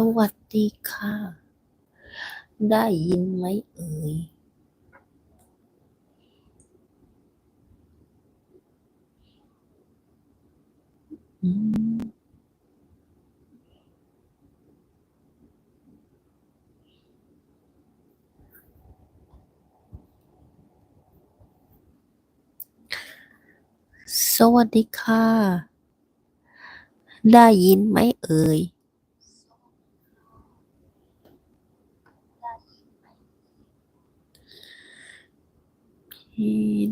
สวัสดีค่ะ ได้ยินไหมเอ่ย อืมสวัสดีค่ะ ได้ยินไหมเอ่ย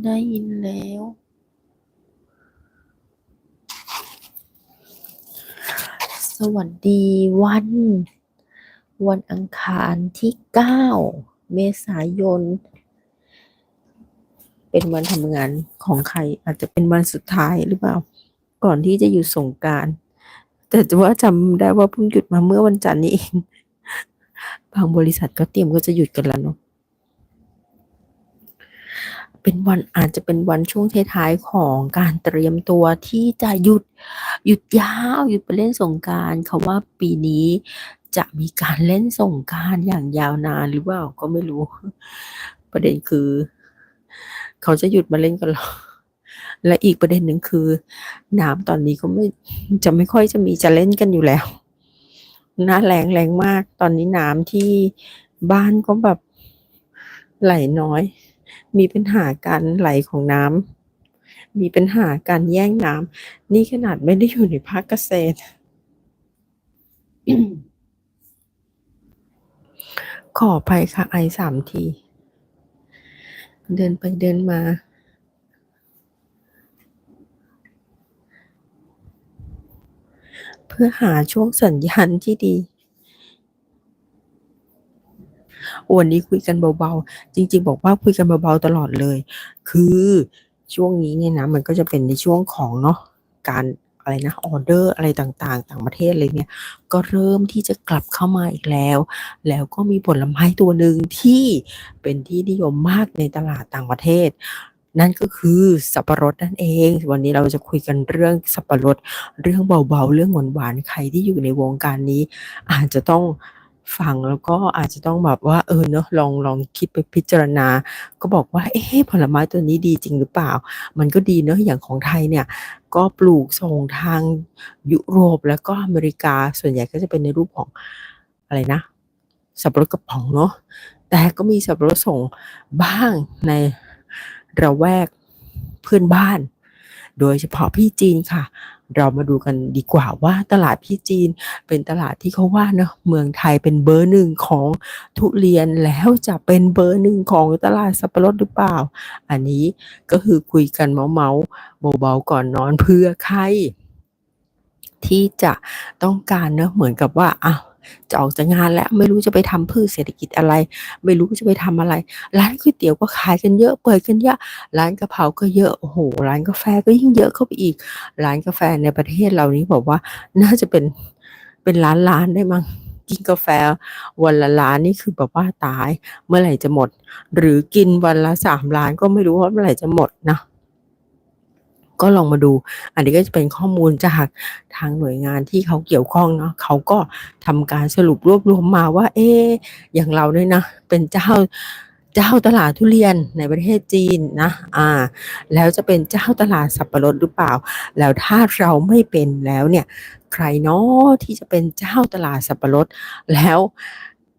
ได้ยินแล้ว สวัสดีวัน วันอังคารที่ 9 เมษายน เป็นวันทำงานของใครอาจจะเป็นวันสุดท้ายหรือเปล่า ก่อนที่จะหยุดสงกานต์แต่จะว่าจำได้ว่าเพิ่งหยุดมาเมื่อวันจันทร์นี้เอง บางบริษัทก็เตรียมก็จะหยุดกันแล้วเนาะ เป็นวันอาจจะเป็นวันช่วงท้ายๆของการเตรียมตัวที่จะหยุดหยุดยาวหยุดไปเล่นสงกานต์เขาว่าปีนี้จะมีการเล่นสงกานต์อย่างยาวนานหรือเปล่าก็ไม่รู้ ประเด็นคือ เขาจะหยุดมาเล่นกันหรอและอีกประเด็นหนึ่งคือน้ำตอนนี้ก็ไม่จะไม่ค่อยจะมีจะเล่นกันอยู่แล้วน้าแรงแรงมาก ตอนนี้น้ำที่บ้านก็แบบไหลน้อย มีปัญหาการไหลของน้ำมีปัญหาการแย่งน้ำนี่ขนาดไม่ได้อยู่ในภาคเกษตร ขออภัยค่ะไอสามที เดินไปเดินมาเพื่อหาช่วงสัญญาณที่ดี วันนี้คุยกันเบาๆ จริง ๆ บอกว่าคุยกันเบาๆตลอดเลย คือช่วงนี้เนี่ยนะมันก็จะเป็นในช่วงของเนาะการอะไรนะออเดอร์อะไรต่างๆ ต่างประเทศอะไรเนี่ย ก็เริ่มที่จะกลับเข้ามาอีกแล้ว แล้วก็มีผลไม้ตัวหนึ่งที่เป็นที่นิยมมากในตลาดต่างประเทศ นั่นก็คือสับปะรดนั่นเอง วันนี้เราจะคุยกันเรื่องสับปะรด เรื่องเบาๆ เรื่องหวานๆ ใครที่อยู่ในวงการนี้ อาจจะต้อง ฟังแล้วก็อาจจะต้องแบบว่าเออเนาะลองลองคิดไปพิจารณา ก็บอกว่า เอ๊ะผลไม้ตัวนี้ดีจริงหรือเปล่า มันก็ดีเนาะอย่างของไทยเนี่ย ก็ปลูกส่งทางยุโรปแล้วก็อเมริกาส่วนใหญ่ก็จะเป็นในรูปของอะไรนะ สับปะรดกระป๋องเนาะแต่ก็มีสับปะรดส่งบ้างในละแวกเพื่อนบ้าน โดยเฉพาะพี่จีนค่ะ เรามาดูกันดีกว่าว่าตลาดพี่จีนเป็นตลาดที่เขาว่าเนาะเมืองไทยเป็นเบอร์หนึ่งของทุเรียนแล้วจะเป็นเบอร์หนึ่งของตลาดสับปะรดหรือเปล่า อันนี้ก็คือคุยกันเมาเมาเบาๆก่อนนอนเพื่อใครที่จะต้องการเนาะเหมือนกับว่าอ้าว จะออกจากงานแล้วไม่รู้จะไปทำพืชเศรษฐกิจอะไร ไม่รู้จะไปทำอะไร ร้านก๋วยเตี๋ยวก็ขายกันเยอะเปิดกันเยอะ ร้านกะเพราก็เยอะโอ้โฮร้านกาแฟก็ยิ่งเยอะเข้าไปอีก ร้านกาแฟในประเทศเรานี่แบบว่าน่าจะเป็นเป็นล้านๆได้มั้งกินกาแฟวันละล้านนี่คือแบบว่าตายเมื่อไหร่จะหมด หรือกินวันละ3ล้านก็ไม่รู้ว่าเมื่อไหร่จะหมดนะ ก็ลองมาดู อันนี้ก็จะเป็นข้อมูลจากทางหน่วยงานที่เขาเกี่ยวข้องเนาะเขาก็ทำการสรุปรวบรวมมาว่า เอ๊อย่างเราเนี่ยนะ เป็นเจ้าเจ้าตลาดทุเรียนในประเทศจีนนะอาแล้วจะเป็นเจ้าตลาดสับปะรดหรือเปล่า แล้วถ้าเราไม่เป็นแล้วเนี่ย ใครเนาะที่จะเป็นเจ้าตลาดสับปะรดแล้ว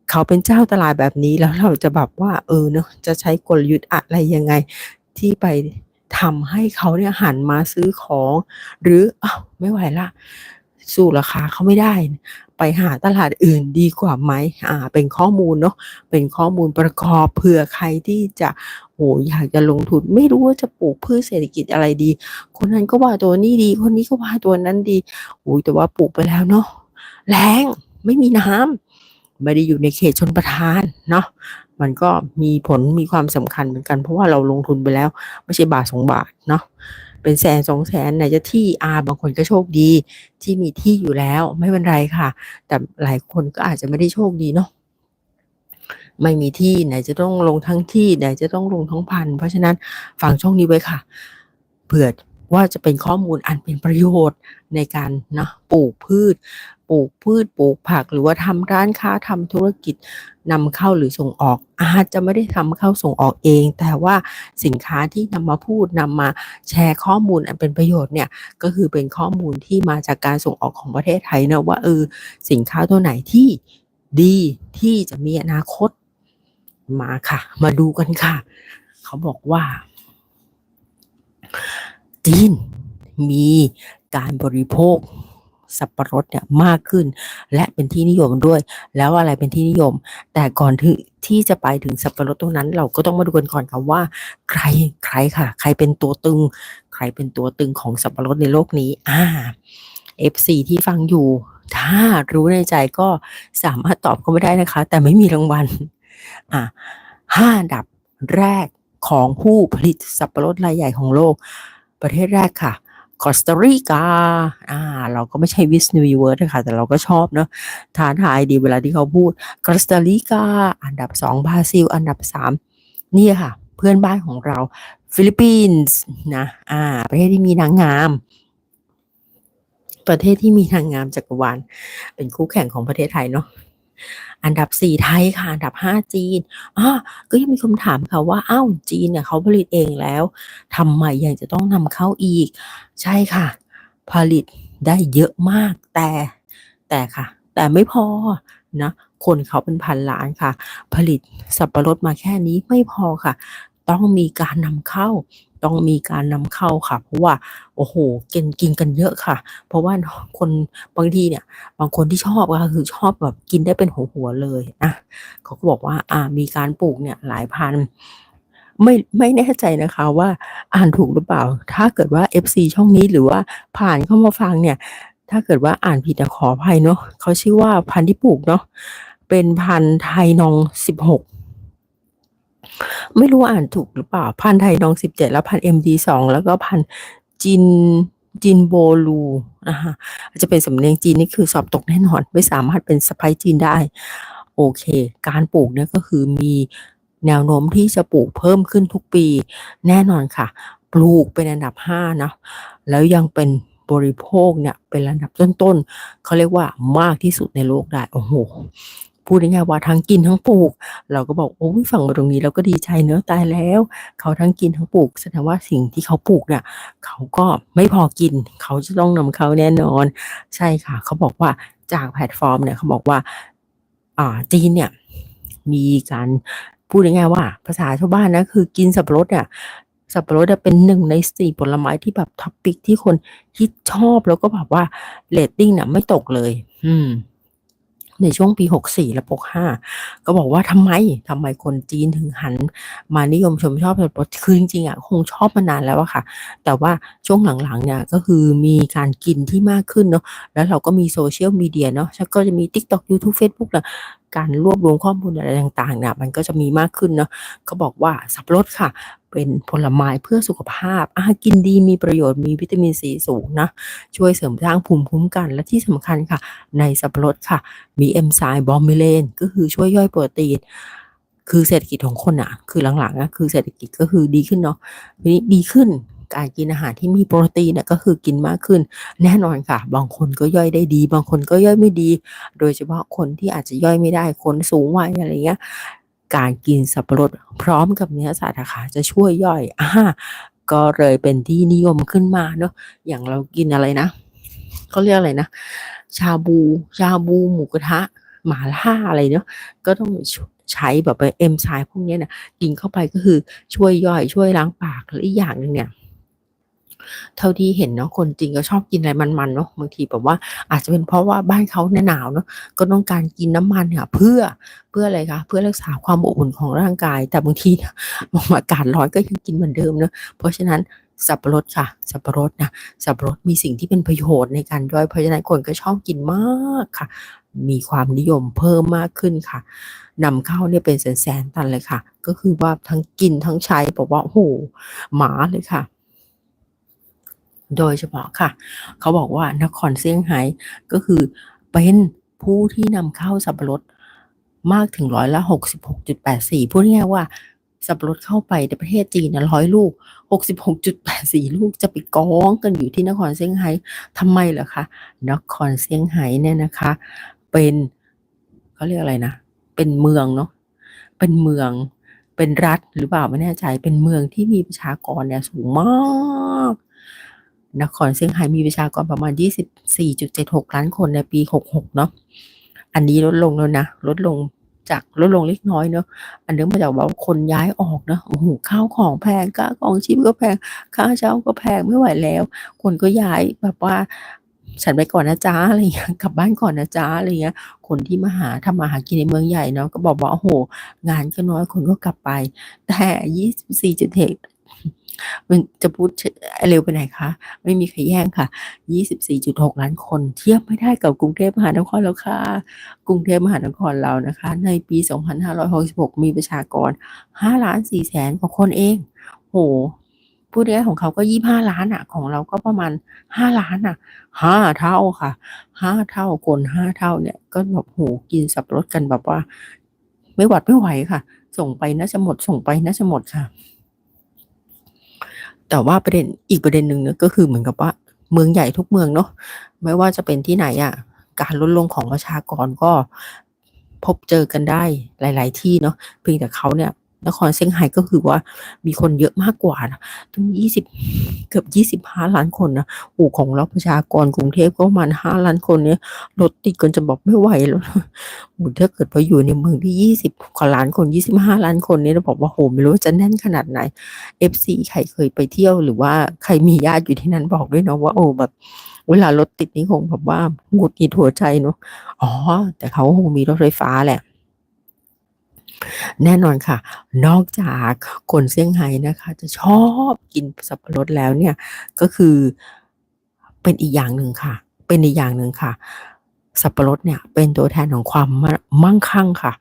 เขาเป็นเจ้าตลาดแบบนี้แล้วเราจะแบบว่าเออเนาะจะใช้กลยุทธ์อะไรยังไงที่ไป ทำให้เขาเนี่ยหันมาซื้อของ หรืออ้าวไม่ไหวล้วสู้ราคาเขาไม่ได้ ไปหาตลาดอื่นดีกว่าไหมอ่า เป็นข้อมูลเนาะเป็นข้อมูลประกอบเผื่อใครที่จะโอ้อยากจะลงทุนไม่รู้ว่าจะปลูกพืชเศรษฐกิจอะไรดี คนนั้นก็ว่าตัวนี้ดี คนนี้ก็ว่าตัวนั้นดีโอ้แต่ว่าปลูกไปแล้วเนาะแล้งไม่มีน้ำ ไม่ได้อยู่ในเขตชลประทานเนาะมันก็มีผลมีความสำคัญเหมือนกัน เพราะว่าเราลงทุนไปแล้ว ไม่ใช่บาท2บาทเนาะเป็นแสน200,000ไหนจะที่อาบางคนก็โชคดี ที่มีที่อยู่แล้วไม่เป็นไรค่ะ แต่หลายคนก็อาจจะไม่ได้โชคดีเนาะไม่มีที่ไหนจะต้องลงทั้งที่ไหนจะต้องลงทั้งพัน เพราะฉะนั้นฟังช่องนี้ไว้ค่ะเผื่อ ว่าจะเป็นข้อมูลอันเป็นประโยชน์ในการเนาะปลูกพืช ปลูกพืชปลูกผัก หรือว่าทำร้านค้าทำธุรกิจนำเข้าหรือส่งออกอาจจะไม่ได้ทำเข้าส่งออกเอง แต่ว่าสินค้าที่นำมาพูดนำมาแชร์ข้อมูลอันเป็นประโยชน์เนี่ยก็คือเป็นข้อมูลที่มาจากการส่งออกของประเทศไทยนะว่าเออสินค้าตัวไหนที่ดีที่จะมีอนาคตมาค่ะ มาดูกันค่ะ เขาบอกว่า จีนมีการบริโภคสับปะรดเนี่ยมากขึ้น และเป็นที่นิยมด้วย แล้วอะไรเป็นที่นิยม แต่ก่อนที่ที่จะไปถึงสับปะรดตรงนั้น เราก็ต้องมาดูกันก่อนค่ะว่า ใครใครค่ะ ใครเป็นตัวตึง ใครเป็นตัวตึงของสับปะรดในโลกนี้อ่า FC ที่ฟังอยู่ ถ้ารู้ในใจก็สามารถตอบก็ไม่ได้นะคะ แต่ไม่มีรางวัลอะห้าดับแรกของผู้ผลิตสับปะรดรายใหญ่ของโลก ประเทศแรกค่ะคอสตาริกา อ่า เราก็ไม่ใช่วิสนูเวิร์ดนะคะแต่เราก็ชอบเนาะท้าทายดีเวลาที่เขาพูดคอสตาริกา อันดับสองบราซิล อันดับสามนี่ค่ะ เพื่อนบ้านของเรา ฟิลิปปินส์นะ อ่า ประเทศที่มีนางงาม ประเทศที่มีนางงามจักรวาล เป็นคู่แข่งของประเทศไทยเนาะ อันดับสี่ไทยค่ะ อันดับห้าจีนอ่าก็ยังมีคำถามค่ะว่าอ้าวจีนเนี่ยเขาผลิตเองแล้วทำไมยังจะต้องนำเข้าอีก ใช่ค่ะ ผลิตได้เยอะมากแต่แต่ค่ะ แต่ไม่พอนะคนเขาเป็นพันล้านค่ะ ผลิตสับปะรดมาแค่นี้ไม่พอค่ะ ต้องมีการนำเข้า ต้องมีการนำเข้าค่ะ เพราะว่าโอ้โหกินกินกันเยอะค่ะ เพราะว่าคนบางทีเนี่ย บางคนที่ชอบก็คือชอบแบบกินได้เป็นหัวๆเลยนะเขาก็บอกว่าอ่ามีการปลูกเนี่ยหลายพันไม่ไม่แน่ใจนะคะว่าอ่านถูกหรือเปล่า ถ้าเกิดว่า FC ช่องนี้หรือว่าผ่านเข้ามาฟังเนี่ย ถ้าเกิดว่าอ่านผิดขออภัยเนาะเขาชื่อว่าพันธุ์ที่ปลูกเนาะเป็นพันธุ์ไทยนองสิบหก ไม่รู้อ่านถูกหรือเปล่า พันไทยนองสิบเจ็ดแล้วพันเอ็มดีสองแล้วก็พันจินจินโบลูนะคะจะเป็นสำเนียงจีนนี่คือสอบตกแน่นอน ไม่สามารถเป็นสไปจีนได้ โอเค การปลูกเนี่ยก็คือมีแนวโน้มที่จะปลูกเพิ่มขึ้นทุกปีแน่นอนค่ะ ปลูกเป็นอันดับห้านะแล้วยังเป็นบริโภคเนี่ยเป็นอันดับต้นๆเขาเรียกว่ามากที่สุดในโลกได้ โอ้โห พูดง่ายๆว่าทั้งกินทั้งปลูก เราก็บอกโอ้ยฟังตรงนี้เราก็ดีใจเนอะตายแล้ว เขาทั้งกินทั้งปลูกแสดงว่าสิ่งที่เขาปลูกเนี่ยเขาก็ไม่พอกิน เขาจะต้องนำเข้าแน่นอน ใช่ค่ะ เขาบอกว่าจากแพลตฟอร์มเนี่ยเขาบอกว่าอ่าจีนเนี่ยมีการพูดง่ายๆว่า ภาษาชาวบ้านนะคือกินสับปะรดเนี่ยสับปะรดเป็นหนึ่งในสี่ผลไม้ที่แบบท็อปปิกที่คนฮิตชอบแล้วก็แบบว่าเรตติ้งเนี่ยไม่ตกเลย อืม ในช่วงปี 64 และ 65 ก็บอกว่าทำไมทำไมคนจีนถึงหัน มานิยมชมชอบสับปะรดคือจริงๆอะคงชอบมานานแล้วอะค่ะ แต่ว่าช่วงหลังๆเนี่ยก็คือมีการกินที่มากขึ้นเนาะแล้วเราก็มีโซเชียลมีเดียเนาะแล้วก็จะมี TikTok YouTube Facebook นะการรวบรวมข้อมูลอะไรต่างๆเนี่ยมันก็จะมีมากขึ้นเนาะก็บอกว่าสับปะรดค่ะ เป็นผลไม้เพื่อสุขภาพอากินดีมีประโยชน์มีวิตามินซีสูงนะ ช่วยเสริมสร้างภูมิคุ้มกันและที่สำคัญค่ะ ในสับปะรดค่ะ มีเอนไซม์บอมเมเลนก็คือช่วยย่อยโปรตีนคือเศรษฐกิจของคนอะคือหลังๆนะคือเศรษฐกิจก็คือดีขึ้นเนาะทีนี้ดีขึ้นการกินอาหารที่มีโปรตีนเนี่ยก็คือกินมากขึ้น แน่นอนค่ะ บางคนก็ย่อยได้ดี บางคนก็ย่อยไม่ดี โดยเฉพาะคนที่อาจจะย่อยไม่ได้คนสูงวัยอะไรเงี้ย การกินสับปะรดพร้อมกับเนื้อสัตว์นะค่ะจะช่วยย่อยอ่าก็เลยเป็นที่นิยมขึ้นมาเนาะอย่างเรากินอะไรนะเขาเรียกอะไรนะ ชาบู ชาบูหมูกระทะหมาล่าอะไรเนาะก็ต้องใช้แบบเอนไซม์พวกนี้น่ะกินเข้าไปก็คือช่วยย่อยช่วยล้างปากและอีกอย่างหนึ่งเนี่ย เท่าที่เห็นเนาะคนจีนก็ชอบกินอะไรมันๆเนาะบางทีแบบว่าอาจจะเป็นเพราะว่าบ้านเขาหนาวเนาะก็ต้องการกินน้ำมันค่ะเพื่อเพื่ออะไรคะเพื่อรักษาความอบอุ่นของร่างกาย แต่บางทีเนี่ยอากาศร้อนก็ยังกินเหมือนเดิมเนาะเพราะฉะนั้นสับปะรดค่ะ สับปะรดนะสับปะรดมีสิ่งที่เป็นประโยชน์ในการย่อยเพราะฉะนั้นคนก็ชอบกินมากค่ะ มีความนิยมเพิ่มมากขึ้นค่ะนำเข้าเนี่ยเป็นแสนๆตันเลยค่ะ ก็คือว่าทั้งกินทั้งใช้แบบว่าโอ้โฮหมาเลยค่ะ โดยเฉพาะค่ะ เขาบอกว่านครเซี่ยงไฮ้ก็คือเป็นผู้ที่นำเข้าสับปะรดมากถึงร้อยละ 66.84 พูดง่ายว่าสับปะรดเข้าไปในประเทศจีนนะร้อยลูก 66.84 ลูกจะไปกองกันอยู่ที่นครเซี่ยงไฮ้ทำไมเหรอคะ นครเซี่ยงไฮ้เนี่ยนะคะ เป็นเขาเรียกอะไรนะ เป็นเมืองเนาะ เป็นเมือง เป็นรัฐหรือเปล่าไม่แน่ใจ เป็นเมืองที่มีประชากรเนี่ยสูงมาก นครเซี่ยงไฮ้มีประชากรประมาณ 24.76 ล้านคนในปี 66 เนาะ อันนี้ลดลงแล้วนะ ลดลงจากลดลงเล็กน้อยเนาะ อันเนื่องมาจากว่าคนย้ายออกเนาะ โอ้โฮข้าวของแพงค่าครองชีพก็แพง ค่าเช่าก็แพงไม่ไหวแล้ว คนก็ย้ายแบบว่าฉันไปก่อนนะจ๊ะอะไรเงี้ยกลับบ้านก่อนนะจ๊ะอะไรเงี้ย คนที่มาหาทำมาหากินในเมืองใหญ่เนาะก็บอกว่าโอ้โฮงานก็น้อยคนก็กลับไป แต่24จุดเหตุ มันจะพูดเร็วไปไหนคะ ไม่มีใครแย่งค่ะ 24.6 ล้านคน เทียบไม่ได้กับกรุงเทพมหานครแล้วค่ะ กรุงเทพมหานครเรานะคะ ในปี 2566 มีประชากร5,400,000กว่าคนเองโอ้โฮพูดง่ายๆของเขาก็ 25 ล้านอะของเราก็ประมาณ 5 ล้านอะ5 เท่าค่ะ 5 เท่าคน 5 เท่าเนี่ย ก็แบบโอ้โฮกินสับปะรดกันแบบว่า ไม่หวาดไม่ไหวค่ะ ส่งไปน่าจะหมด ส่งไปน่าจะหมดค่ะ แต่ว่าประเด็นอีกประเด็นหนึ่งเนี่ยก็คือเหมือนกับว่าเมืองใหญ่ทุกเมืองเนาะไม่ว่าจะเป็นที่ไหนอะการลดลงของประชากรก็พบเจอกันได้หลาย ๆ ที่เนาะเพียงแต่เขาเนี่ย นครเซี่ยงไฮ้ก็คือว่ามีคนเยอะมากกว่านะตั้ง20เกือบ25ล้านคนนะโอ้ของเราประชากรกรุงเทพก็ประมาณ5ล้านคนเนี่ยรถติดกันจนแบบไม่ไหวแล้วนะโอ้โฮถ้าเกิดว่าอยู่ในเมืองที่20กว่าล้านคน25ล้านคนเนี่ยเราบอกว่าโอ้โฮไม่รู้จะแน่นขนาดไหน FC ใครเคยไปเที่ยวหรือว่าใครมีญาติอยู่ที่นั่นบอกด้วยเนาะว่าโอ้แบบเวลารถติดนี่คงแบบว่าหงุดหงิดหัวใจเนาะอ๋อ แต่เขาคงมีรถไฟฟ้าแหละ แน่นอนค่ะ นอกจากคนเซี่ยงไฮ้นะคะ จะชอบกินสับปะรดแล้วเนี่ย ก็คือเป็นอีกอย่างหนึ่งค่ะ เป็นอีกอย่างหนึ่งค่ะ สับปะรดเนี่ยเป็นตัวแทนของความมั่งคั่งค่ะ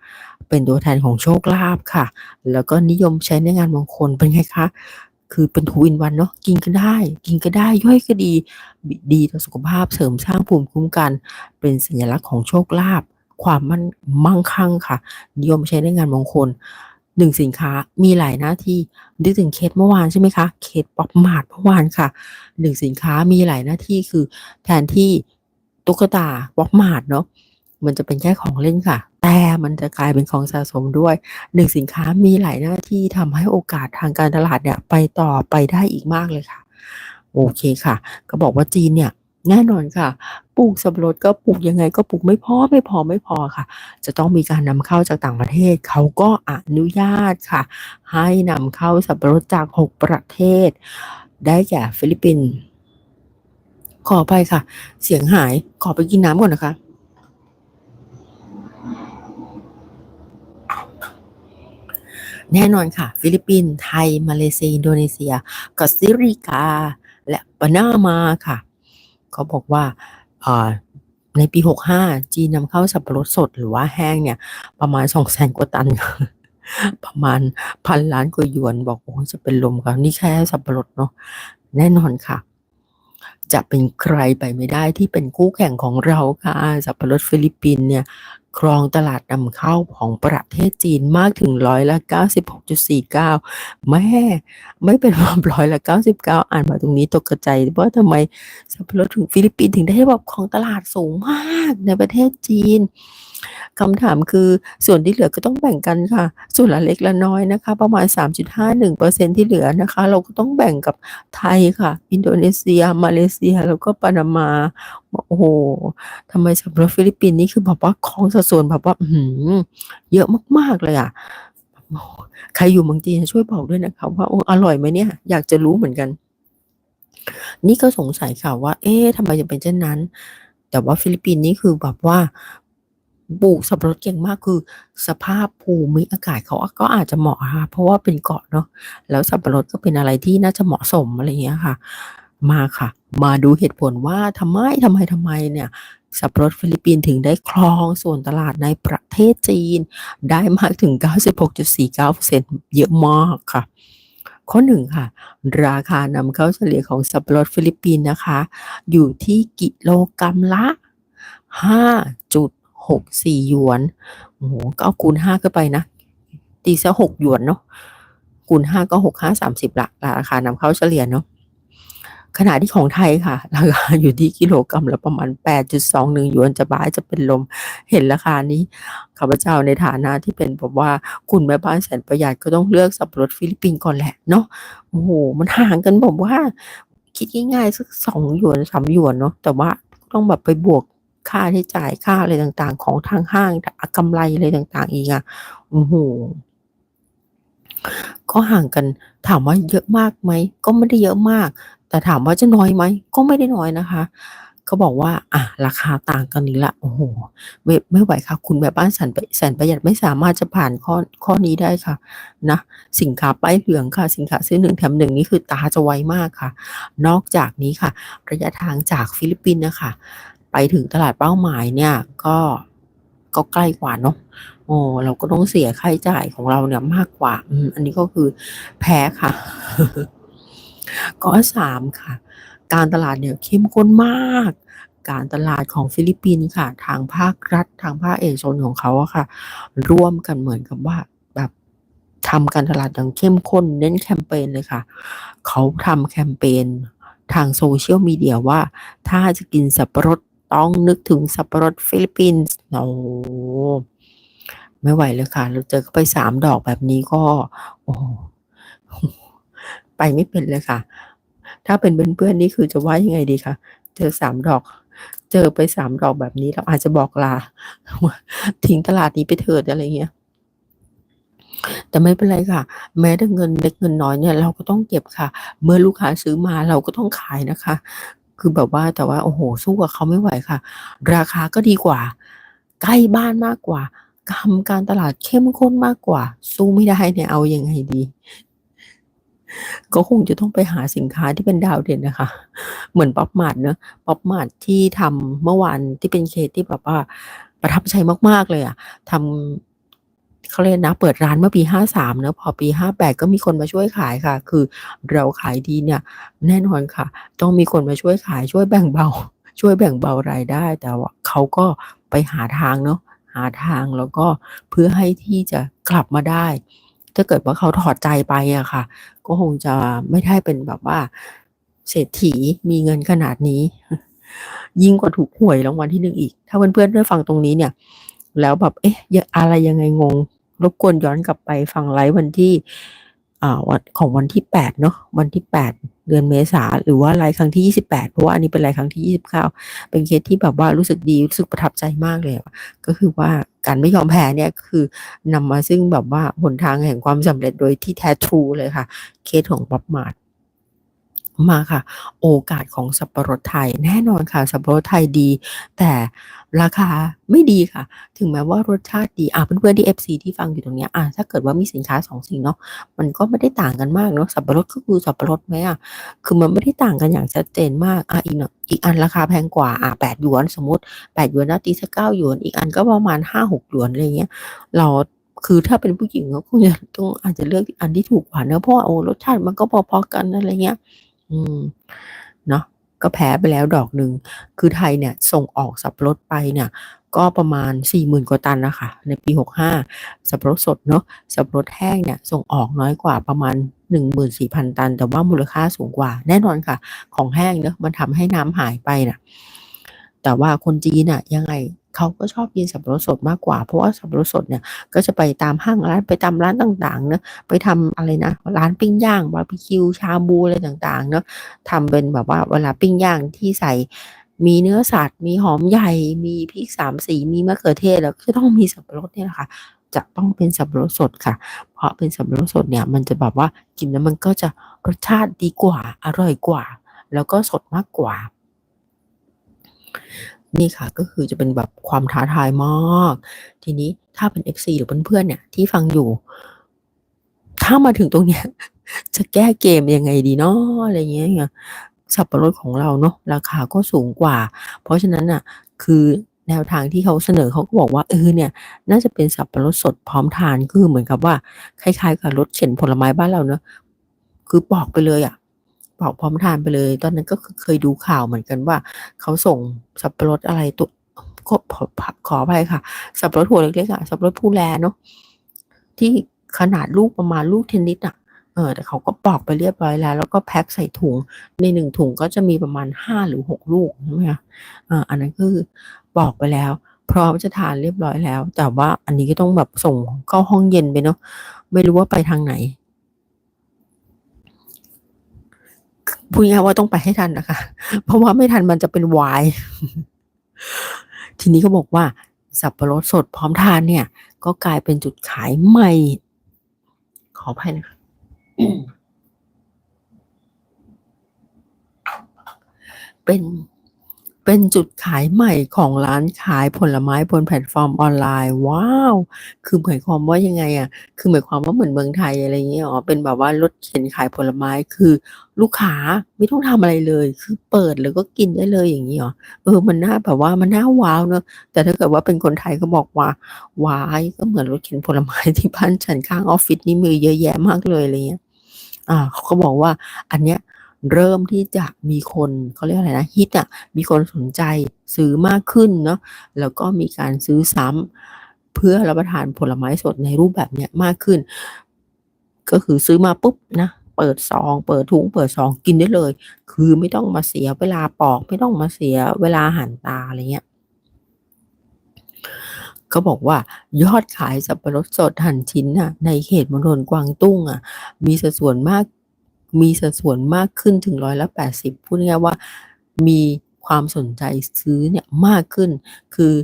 เป็นตัวแทนของโชคลาภค่ะ แล้วก็นิยมใช้ในงานมงคลเป็นไงคะคือเป็น2 in 1เนาะกินก็ได้ กินก็ได้ย่อยก็ดี ดีต่อสุขภาพเสริมสร้างภูมิคุ้มกัน เป็นสัญลักษณ์ของโชคลาภ ความมั่นมั่งคั่งค่ะนิยมใช้ในงานมงคล1สินค้ามีหลายหน้าที่นึกถึงเคสเมื่อวานใช่ไหมคะเคสป๊อปมาร์ตเมื่อวานค่ะ1สินค้ามีหลายหน้าที่คือ แทนที่ตุ๊กตาป๊อปมาร์ตเนาะมันจะเป็นแค่ของเล่นค่ะ แต่มันจะกลายเป็นของสะสมด้วย1สินค้ามีหลายหน้าที่ทำให้โอกาสทางการตลาดเนี่ยไปต่อไปได้อีกมากเลยค่ะ โอเคค่ะ ก็บอกว่าจีนเนี่ย แน่นอนค่ะ ปลูกสับปะรดก็ปลูกยังไงก็ปลูกไม่พอไม่พอไม่พอค่ะ จะต้องมีการนำเข้าจากต่างประเทศ เขาก็อนุญาตค่ะ ให้นำเข้าสับปะรดจาก 6 ประเทศ ได้แก่ฟิลิปปินส์ขออภัยค่ะ เสียงหายขอไปกินน้ำก่อนนะคะแน่นอนค่ะ ฟิลิปปินส์ไทย มาเลเซีย อินโดนีเซียคอสตาริกา และปานามาค่ะ เขาบอกว่าในปี 65 จีนนำเข้าสับปะรดสดหรือว่าแห้งเนี่ย ประมาณ 2 0 0แสนกว่าตัน ประมาณพันล้านกว่าหยวน บอกโอ้โฮจะเป็นลมค่ะนี่แค่สับปะรดเนาะแน่นอนค่ะ จะเป็นใครไปไม่ได้ที่เป็นคู่แข่งของเราค่ะสับปะรดฟิลิปปินเนี่ย ครองตลาดนำเข้าของประเทศจีนมากถึงร้อยละ 96.49 แม่ไม่เป็นร้อยละ 99 อ่านมาตรงนี้ตกกระใจว่าทำไมสับปะรดถึงฟิลิปปินส์ถึงได้แบบครองตลาดสูงมากในประเทศจีน คำถามคือส่วนที่เหลือก็ต้องแบ่งกันค่ะ ส่วนละเล็กละน้อยนะคะ ประมาณ 3.51%ที่เหลือนะคะ เราก็ต้องแบ่งกับไทยค่ะ อินโดนีเซีย มาเลเซีย แล้วก็ปานามาโอ้โฮทำไมสับปะรดฟิลิปปินส์นี่คือแบบว่าครองสัดส่วนแบบว่าเยอะมาก ๆ เลยอะใครอยู่เมืองจีนช่วยบอกด้วยนะคะว่าเอออร่อยไหมเนี่ย?อยากจะรู้เหมือนกัน นี่ก็สงสัยค่ะว่า เอ๊ะทำไมจะเป็นเช่นนั้น?แต่ว่าฟิลิปปินส์นี่คือแบบว่า ปลูกสับปะรดเก่งมากคือ สภาพภูมิอากาศเขาก็อาจจะเหมาะอะค่ะเพราะว่าเป็นเกาะเนาะแล้วสับปะรดก็เป็นอะไรที่น่าจะเหมาะสมอะไรเงี้ยค่ะ มาค่ะ มาดูเหตุผลว่าทำไมทำไมทำไมเนี่ยสับปะรดฟิลิปปินส์ถึงได้ครองส่วนตลาดในประเทศจีน ได้มากถึง 96.49%เยอะมากค่ะ ข้อ1ค่ะ ราคานำเข้าเฉลี่ยของสับปะรดฟิลิปปินส์นะคะ อยู่ที่กิโลกรัมละ5.64 หกสี่หยวนโอ้โฮก็เอาคูณ5ขึ้นไปนะ ตีเสีย6หยวนเนาะคูณ5ก็6 5 30ละราคานำเข้าเฉลี่ยเนาะขณะที่ของไทยค่ะ ราคาอยู่ที่กิโลกรัมละประมาณ 8.21หยวนจะบ้าจะเป็นลมเห็นราคานี้ข้าพเจ้าในฐานะที่เป็นแบบว่าคุณแม่บ้านแสนประหยัดก็ต้องเลือกสับปะรดฟิลิปปินส์ก่อนแหละเนาะโอ้โฮมันห่างกันแบบว่า คิดง่ายๆสัก2หยวน3หยวนเนาะแต่ว่าต้องแบบไปบวก ค่าใช้จ่ายค่าอะไรต่างๆ ของทางห้างอกำไรอะไรต่างๆ อีกอะโอ้โฮก็ห่างกันถามว่าเยอะมากไหม ก็ไม่ได้เยอะมาก แต่ถามว่าจะน้อยไหม ก็ไม่ได้น้อยนะคะเขาบอกว่า อะ ราคาต่างกันอีกแล้วโอ้โฮไม่ไม่ไหวค่ะ คุณแม่บ้านแสนประแสนประหยัดไม่สามารถจะผ่านข้อข้อนี้ได้ค่ะ นะ สินค้าป้ายเหลืองค่ะ สินค้าซื้อ1แถม1นี่คือตาจะไวมากค่ะ นอกจากนี้ค่ะ ระยะทางจากฟิลิปปินส์นะคะ ไปถึงตลาดเป้าหมายเนี่ยก็ก็ใกล้กว่าเนาะเออเราก็ต้องเสียค่าใช้จ่ายของเราเนี่ยมากกว่าอันนี้ก็คือแพ้ค่ะข้อ3ค่ะ การตลาดเนี่ยเข้มข้นมาก การตลาดของฟิลิปปินส์ค่ะ ทางภาครัฐ ทางภาคเอกชนของเขาอะค่ะ ร่วมกันเหมือนกับว่าแบบทำการตลาดอย่างเข้มข้นเน้นแคมเพนเลยค่ะ เขาทำแคมเพนทาง Social Media ว่าถ้าจะกินสับปะรด ต้องนึกถึงสับปะรดฟิลิปปินส์โอ้ไม่ไหวเลยค่ะ เราเจอเข้าไป3ดอกแบบนี้ก็ โอ้โฮไปไม่เป็นเลยค่ะ ถ้าเป็นเพื่อนๆนี่คือจะว่ายังไงดีคะเจอ3ดอก เจอไป3ดอกแบบนี้เราอาจจะบอกลาว่าทิ้งตลาดนี้ไปเถิดอะไรเงี้ยแต่ไม่เป็นไรค่ะ แม้แต่เงินเล็กเงินน้อยเนี่ยเราก็ต้องเก็บค่ะ เมื่อลูกค้าซื้อมาเราก็ต้องขายนะคะ คือแบบว่าแต่ว่าโอ้โฮสู้กับเขาไม่ไหวค่ะ ราคาก็ดีกว่า ใกล้บ้านมากกว่าทำการตลาดเข้มข้นมากกว่า สู้ไม่ได้เนี่ยเอายังไงดี ก็คงจะต้องไปหาสินค้าที่เป็นดาวเด่นนะคะ เหมือนป๊อปมาร์ตเนาะป๊อปมาร์ตที่ทำเมื่อวานที่เป็นเคสที่แบบว่าประทับใจมาก ๆ เลยอะทำ เขาเรียกนะเปิดร้านเมื่อปี 53เนะพอปี 58 ก็มีคนมาช่วยขายค่ะ คือเราขายดีเนี่ยแน่นอนค่ะ ต้องมีคนมาช่วยขายช่วยแบ่งเบา ช่วยแบ่งเบารายได้ แต่ว่าเขาก็ไปหาทางเนาะหาทางแล้วก็เพื่อให้ที่จะกลับมาได้ ถ้าเกิดว่าเขาถอดใจไปอะค่ะ ก็คงจะไม่ได้เป็นแบบว่า เศรษฐีมีเงินขนาดนี้ ยิ่งกว่าถูกหวยรางวัลที่1อีก ถ้าเพื่อนๆได้ฟังตรงนี้เนี่ย แล้วแบบเอ๊ะอะไรยังไงงง รบกวนย้อนกลับไปฟังไลฟ์วันที่วันของวันที่8เนาะวันที่ 8 เดือนเมษาหรือว่าไลฟ์ครั้งที่ 28 เพราะว่าอันนี้เป็นไลฟ์ครั้งที่ 29 เป็นเคสที่แบบว่ารู้สึกดีรู้สึกประทับใจมากเลยก็คือว่าการไม่ยอมแพ้เนี่ยคือนำมาซึ่งแบบว่าหนทางแห่งความสำเร็จโดยที่แท้ทรูเลยค่ะ เคสของบ๊อบมาร์ มาค่ะ โอกาสของสับปะรดไทยแน่นอนค่ะ สับปะรดไทยดี แต่ราคาไม่ดีค่ะ ถึงแม้ว่ารสชาติดีอ่าเพื่อนๆที่ FC ที่ฟังอยู่ตรงเนี้ยอ่าถ้าเกิดว่ามีสินค้า2สิ่งเนาะมันก็ไม่ได้ต่างกันมากเนาะสับปะรดก็คือสับปะรดไหมอะคือมันไม่ได้ต่างกันอย่างชัดเจนมากอ่าอีกหน่อยอีกอันราคาแพงกว่าอ่า8หยวนสมมติ8หยวนนะตีสัก9หยวนอีกอันก็ประมาณ5-6หกหยวนอะไรเงี้ยเราคือถ้าเป็นผู้หญิงก็คงจะต้องอาจจะเลือกอันที่ถูกกว่าเนะเพราะโอ้รสชาติมันก็พอๆกันอะไรเงี้ย อืมเนาะก็แพ้ไปแล้วดอกหนึ่ง คือไทยเนี่ยส่งออกสับปะรดไปเนี่ยก็ประมาณ 40,000 กว่าตันนะคะ ในปี 65 สับปะรดสดเนาะ สับปะรดแห้งเนี่ยส่งออกน้อยกว่าประมาณ 14,000 ตัน แต่ว่ามูลค่าสูงกว่า แน่นอนค่ะ ของแห้งเนาะมันทำให้น้ำหายไปน่ะ แต่ว่าคนจีนน่ะยังไง เขาก็ชอบกินสับปะรดสดมากกว่า เพราะว่าสับปะรดสดเนี่ยก็จะไปตามห้างร้านไปตามร้านต่างๆเนาะไปทำอะไรนะร้านปิ้งย่างบาร์บีคิวชาบูอะไรต่างๆเนาะทำเป็นแบบว่าเวลาปิ้งย่างที่ใส่มีเนื้อสัตว์ มีหอมใหญ่ มีพริก3สี มีมะเขือเทศ แล้วก็ต้องมีสับปะรดเนี่ยแหละค่ะ จะต้องเป็นสับปะรดสดค่ะ เพราะเป็นสับปะรดสดเนี่ย มันจะแบบว่ากินแล้วมันก็จะรสชาติดีกว่า อร่อยกว่า แล้วก็สดมากกว่า นี่ค่ะ ก็คือจะเป็นแบบความท้าทายมาก ทีนี้ถ้าเป็น FC หรือเพื่อนๆเนี่ย ที่ฟังอยู่ ถ้ามาถึงตรงเนี้ย จะแก้เกมยังไงดีเนาะอะไรเงี้ยสับปะรดของเราเนาะราคาก็สูงกว่า เพราะฉะนั้นน่ะ คือแนวทางที่เขาเสนอเขาก็บอกว่าเออเนี่ย น่าจะเป็นสับปะรดสดพร้อมทานคือเหมือนกับว่า คล้ายๆ กับรสเข็นผลไม้บ้านเราเนาะคือปอกไปเลยอะ ปอกพร้อมทานไปเลย ตอนนั้นก็เคยดูข่าวเหมือนกันว่า เขาส่งสับปะรดอะไรตัวขอขอพขออภัยค่ะ สับปะรดหัวเล็กๆอะสับปะรดภูแลเนาะที่ขนาดลูกประมาณลูกเทนนิสอะเออแต่เขาก็ปอกไปเรียบร้อยแล้ว แล้วก็แพ็คใส่ถุง ในหนึ่งถุงก็จะมีประมาณห้าหรือหกลูกใช่ไหมคะอ่าอันนั้นคือปอกไปแล้ว พร้อมจะทานเรียบร้อยแล้ว แต่ว่าอันนี้ก็ต้องแบบส่งเข้าห้องเย็นไปเนาะไม่รู้ว่าไปทางไหน พูดง่ายว่าต้องไปให้ทันนะคะ เพราะว่าไม่ทันมันจะเป็นวายทีนี้ก็บอกว่า สับปะรดสดพร้อมทานเนี่ย ก็กลายเป็นจุดขายใหม่ ขออภัยนะคะเป็น เป็นจุดขายใหม่ของร้านขายผลไม้บนแพลตฟอร์มออนไลน์ ว้าว คือหมายความว่ายังไงอะคือหมายความว่าเหมือนเมืองไทยอะไรอย่างงี้เหรอ?เป็นแบบว่ารถเข็นขายผลไม้คือลูกค้าไม่ต้องทำอะไรเลย คือเปิดแล้วก็กินได้เลยอย่างงี้เหรอ?เออมันน่าแบบว่ามันน่าว้าวเนาะแต่ถ้าเกิดว่าเป็นคนไทยก็บอกว่าว้ายก็เหมือนรถเข็นผลไม้ที่บ้านฉันข้างออฟฟิศนี่มีเยอะแยะมากเลยอะไรเงี้ยอ่าเขาก็บอกว่าอันเนี้ย เริ่มที่จะมีคนเขาเรียกอะไรนะฮิตอะมีคนสนใจซื้อมากขึ้นเนาะแล้วก็มีการซื้อซ้ำเพื่อรับประทานผลไม้สดในรูปแบบเนี้ยมากขึ้น ก็คือซื้อมาปุ๊บนะเปิดซองเปิดถุงเปิดซองกินได้เลย คือไม่ต้องมาเสียเวลาปอกไม่ต้องมาเสียเวลาหั่นตาอะไรเงี้ยเขาบอกว่ายอดขายสับปะรดสดหั่นชิ้นน่ะในเขตมณฑลกวางตุ้งอะมีสัดส่วนมาก มีสัดส่วนมากขึ้นถึง80%พูดง่ายๆว่ามีความสนใจซื้อเนี่ยมากขึ้น คือ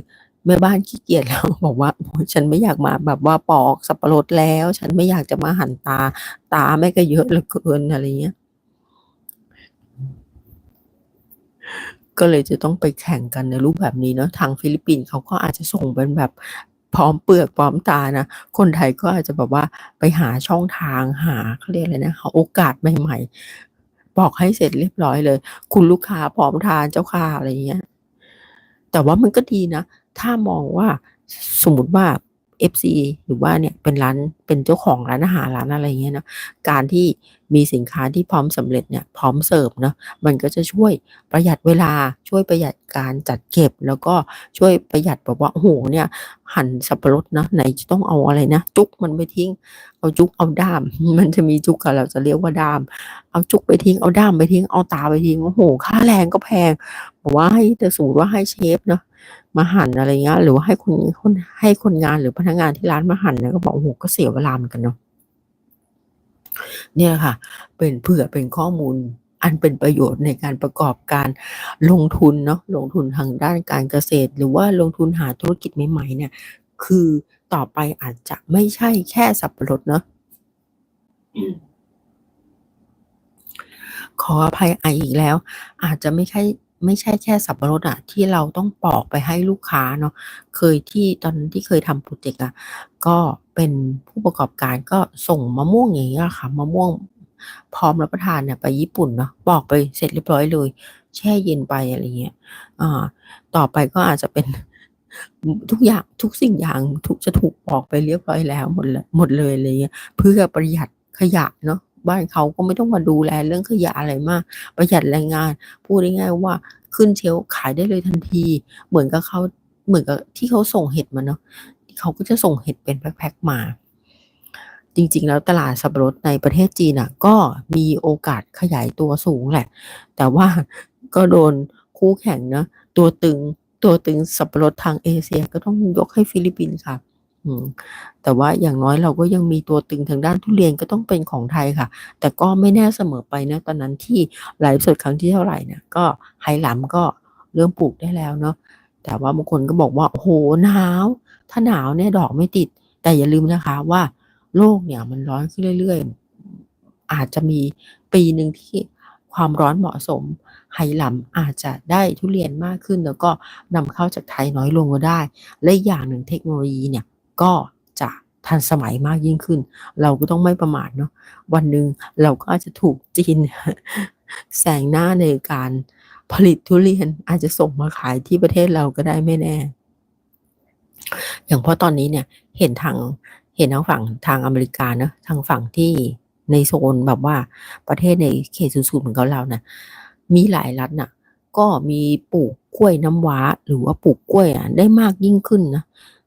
แม่บ้านขี้เกียจแล้วบอกว่าฉันไม่อยากมาแบบว่าปอกสับปะรดแล้ว ฉันไม่อยากจะมาหันตา ตาแม่ก็เยอะเหลือเกินอะไรเงี้ยก็เลยจะต้องไปแข่งกันในรูปแบบนี้เนาะทางฟิลิปปินส์เขาก็อาจจะส่งเป็นแบบ พร้อมเปลือกพร้อมตานะคนไทยก็อาจจะแบบว่าไปหาช่องทางหาเขาเรียกอะไรนะหาโอกาสใหม่ๆ บอกให้เสร็จเรียบร้อยเลย คุณลูกค้าพร้อมทานเจ้าค่ะอะไรเงี้ยแต่ว่ามันก็ดีนะ ถ้ามองว่าสมมติว่า FC หรือว่าเนี่ยเป็นร้านเป็นเจ้าของร้านอาหารร้านอะไรเงี้ยเนาะการที่มีสินค้าที่พร้อมสำเร็จเนี่ยพร้อมเสิร์ฟเนาะมันก็จะช่วยประหยัดเวลาช่วยประหยัดการจัดเก็บ แล้วก็ช่วยประหยัดแบบว่าโอ้โฮเนี่ยหั่นสับปะรดเนาะไหนจะต้องเอาอะไรนะ จุกมันไปทิ้ง เอาจุกเอาด้าม มันจะมีจุกอะเราจะเรียกว่าด้าม เอาจุกไปทิ้งเอาด้ามไปทิ้งเอาตาไปทิ้งโอ้โฮค่าแรงก็แพงบอกว่าให้แต่สมมุติว่าให้เชฟเนาะ มาหั่นอะไรเงี้ยหรือว่าให้คนคนให้คนงานหรือพนักงานที่ร้านมาหั่นเนี่ยก็บอกโอ้โฮก็เสียเวลาเหมือนกันเนาะเนี่ยค่ะ เป็นเผื่อเป็นข้อมูลอันเป็นประโยชน์ในการประกอบการลงทุนเนาะลงทุนทางด้านการเกษตร หรือว่าลงทุนหาธุรกิจใหม่ๆเนี่ย คือต่อไปอาจจะไม่ใช่แค่สับปะรดเนาะขออภัยไออีกแล้ว อาจจะไม่ใช่ ไม่ใช่แค่สับปะรดอะที่เราต้องปอกไปให้ลูกค้าเนาะเคยที่ตอนที่เคยทำพรเจกต์อะก็เป็นผู้ประกอบการก็ส่งมะม่วงอย่างเงี้ยค่ะมะม่วงพร้อมรับประทานเนี่ยไปญี่ปุ่นเนาะปอกไปเสร็จเรียบร้อยเลย แช่เย็นไปอะไรเงี้ยอ่าต่อไปก็อาจจะเป็นทุกอย่างทุกสิ่งอย่างทุกจะถูกปอกไปเรียบร้อยแล้วหมดเลยหมดเลยอะไรเงี้ยเพื่อประหยัดขยะเนาะ บ้านเขาก็ไม่ต้องมาดูแลเรื่องขยะอะไรมาก ประหยัดแรงงาน พูดง่ายๆว่าขึ้น shelf ขายได้เลยทันที เหมือนกับเขาเหมือนกับที่เขาส่งเห็ดมาเนาะเขาก็จะส่งเห็ดเป็นแพ็กๆมา จริงๆ แล้วตลาดสับปะรดในประเทศจีนน่ะ ก็มีโอกาสขยายตัวสูงแหละ แต่ว่าก็โดนคู่แข่งเนาะตัวตึงตัวตึงสับปะรดทางเอเชียก็ต้องยกให้ฟิลิปปินส์ค่ะ แต่ว่าอย่างน้อยเราก็ยังมีตัวตึงทางด้านทุเรียนก็ต้องเป็นของไทยค่ะ แต่ก็ไม่แน่เสมอไปนะตอนนั้นที่ไลฟ์สดครั้งที่เท่าไหรเนี่ยก็ไหหลำก็เริ่มปลูกได้แล้วเนาะแต่ว่าบางคนก็บอกว่าโอ้โฮหนาว ถ้าหนาวเนี่ยดอกไม่ติด แต่อย่าลืมนะคะว่าโลกเนี่ยมันร้อนขึ้นเรื่อย ๆ อาจจะมีปีหนึ่งที่ความร้อนเหมาะสมไหหลำอาจจะได้ทุเรียนมากขึ้นแล้วก็นำเข้าจากไทยน้อยลงก็ได้ และอย่างหนึ่งเทคโนโลยีเนี่ย ก็จะทันสมัยมากยิ่งขึ้น เราก็ต้องไม่ประมาทเนาะวันหนึ่งเราก็อาจจะถูกจีนแซงหน้าในการผลิตทุเรียนอาจจะส่งมาขายที่ประเทศเราก็ได้ไม่แน่ อย่างเพราะตอนนี้เนี่ยเห็นทางเห็นทางฝั่งทางอเมริกาเนาะทางฝั่งที่ในโซนแบบว่าประเทศในเขตศูนย์ๆเหมือนกับเราน่ะมีหลายรัฐน่ะ ก็มีปลูกกล้วยน้ำว้า หรือว่าปลูกกล้วยอะได้มากยิ่งขึ้นนะ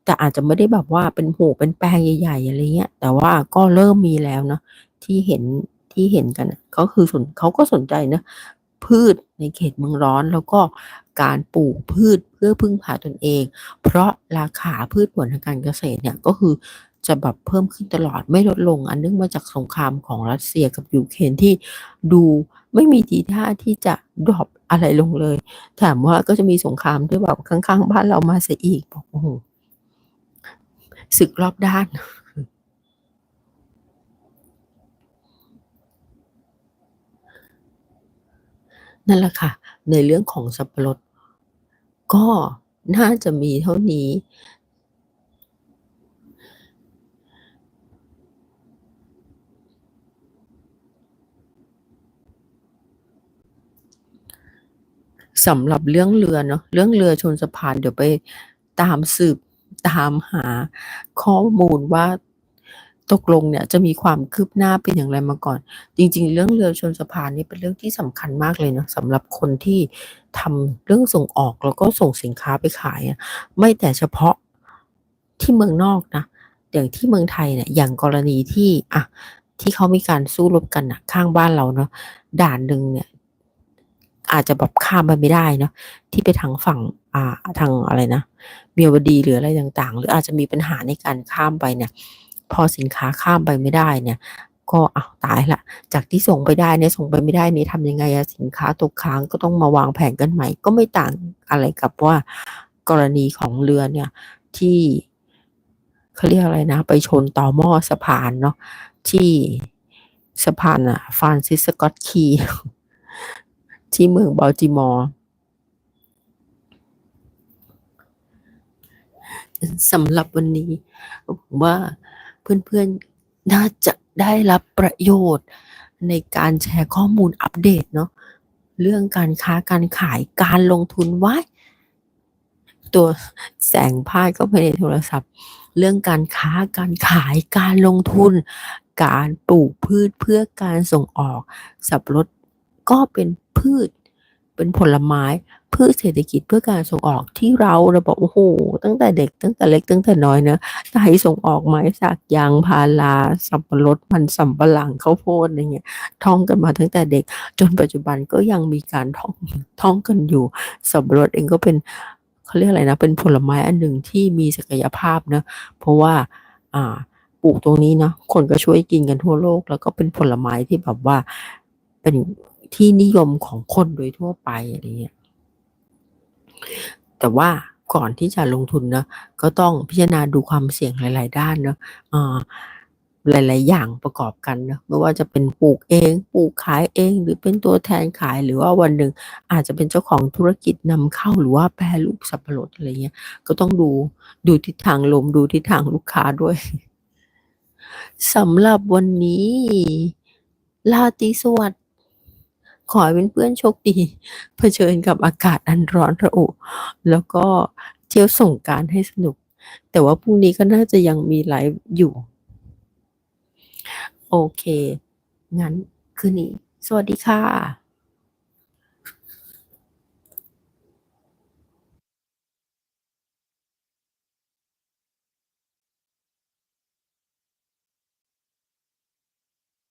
แต่อาจจะไม่ได้แบบว่าเป็นโอ้โฮเป็นแปลงใหญ่ๆอะไรเงี้ย แต่ว่าก็เริ่มมีแล้วเนาะที่เห็นที่เห็นกันน่ะก็คือสนเขาก็สนใจนะพืชในเขตเมืองร้อนแล้วก็การปลูกพืชเพื่อพึ่งพาตนเอง เพราะราคาพืชผลทางการเกษตรเนี่ยก็คือจะแบบเพิ่มขึ้นตลอดไม่ลดลง อันเนื่องมาจากสงครามของรัสเซียกับยูเครนที่ดูไม่มีทีท่าที่จะดรอปอะไรลงเลยแถมว่าก็จะมีสงครามที่แบบข้างๆ บ้านเรามาเสียอีกบอกโอ้โฮ ศึกรอบด้านนั่นแหละค่ะ ในเรื่องของสับปะรด ก็น่าจะมีเท่านี้ สำหรับเรื่องเรือเนาะเรื่องเรือชนสะพานเดี๋ยวไปตามสืบ ตามหาข้อมูลว่าตกลงเนี่ยจะมีความคืบหน้าเป็นอย่างไรมาก่อน จริง ๆ เรื่องเรือชนสะพานนี่เป็นเรื่องที่สำคัญมากเลยนะสำหรับคนที่ทำเรื่องส่งออกแล้วก็ส่งสินค้าไปขาย ไม่แต่เฉพาะที่เมืองนอกนะอย่างที่เมืองไทยเนี่ยอย่างกรณีที่อะที่เขามีการสู้รบกันนะข้างบ้านเราเนาะด่านหนึ่งเนี่ยอาจจะแบบข้ามไปไม่ได้เนาะที่ไปทางฝั่ง อ่าทางอะไรนะเมียวดีหรืออะไรต่างๆ หรืออาจจะมีปัญหาในการข้ามไปเนี่ย พอสินค้าข้ามไปไม่ได้เนี่ยก็อ้าวตายล้วจากที่ส่งไปได้เนี่ยส่งไปไม่ได้นี่ทำยังไงอะสินค้าตกค้างก็ต้องมาวางแผนกันใหม่ ก็ไม่ต่างอะไรกับว่ากรณีของเรือเนี่ยที่เขาเรียกอะไรนะ ไปชนต่อหม้อสะพานเนาะที่สะพานอ่า Francis Scott Key ที่เมือง Baltimore อือ สำหรับวันนี้ผมว่าเพื่อนๆน่าจะได้รับประโยชน์ในการแชร์ข้อมูลอัปเดตเนาะเรื่องการค้าการขายการลงทุนว้าตัวแสงพาดเข้าไปในโทรศัพท์ เรื่องการค้าการขายการลงทุน การปลูกพืชเพื่อการส่งออก สับปะรดก็เป็นพืช เป็นผลไม้เพืชเศรษฐกิจเพื่อการส่งออกที่เราเราบอกโอ้โฮตั้งแต่เด็กตั้งแต่เล็กตั้งแต่น้อยเนาะไทยส่งออกไม้สักยางพาราสับปะรดมันสำปะหลังข้าวโพดอะไรเงี้ยท่องกันมาตั้งแต่เด็ก จนปัจจุบันก็ยังมีการท่องท่องกันอยู่สับปะรดเองก็เป็นเขาเรียกอะไรนะ เป็นผลไม้อันหนึ่งที่มีศักยภาพเนะเพราะว่าอ่าปลูกตรงนี้เนาะคนก็ช่วยกินกันทั่วโลก แล้วก็เป็นผลไม้ที่แบบว่าเป็น ที่นิยมของคนโดยทั่วไปอะไรเงี้ยแต่ว่าก่อนที่จะลงทุนเนาะก็ต้องพิจารณาดูความเสี่ยงหลาย ๆ ด้านเนาะหลาย ๆ อย่างประกอบกันเนาะไม่ว่าจะเป็นปลูกเองปลูกขายเอง หรือเป็นตัวแทนขายหรือว่าวันหนึ่งอาจจะเป็นเจ้าของธุรกิจนำเข้าหรือว่าแปรรูปสับปะรดอะไรเงี้ยก็ต้องดูดูทิศทางลมดูทิศทางลูกค้าด้วยสำหรับวันนี้ราตรีสวัสดิ์ ขอให้เพื่อนๆโชคดี เผชิญกับอากาศอันร้อนระอุ แล้วก็เที่ยวส่งการให้สนุก แต่ว่าพรุ่งนี้ก็น่าจะยังมีไลฟ์อยู่ โอเค งั้นคืนนี้ สวัสดีค่ะ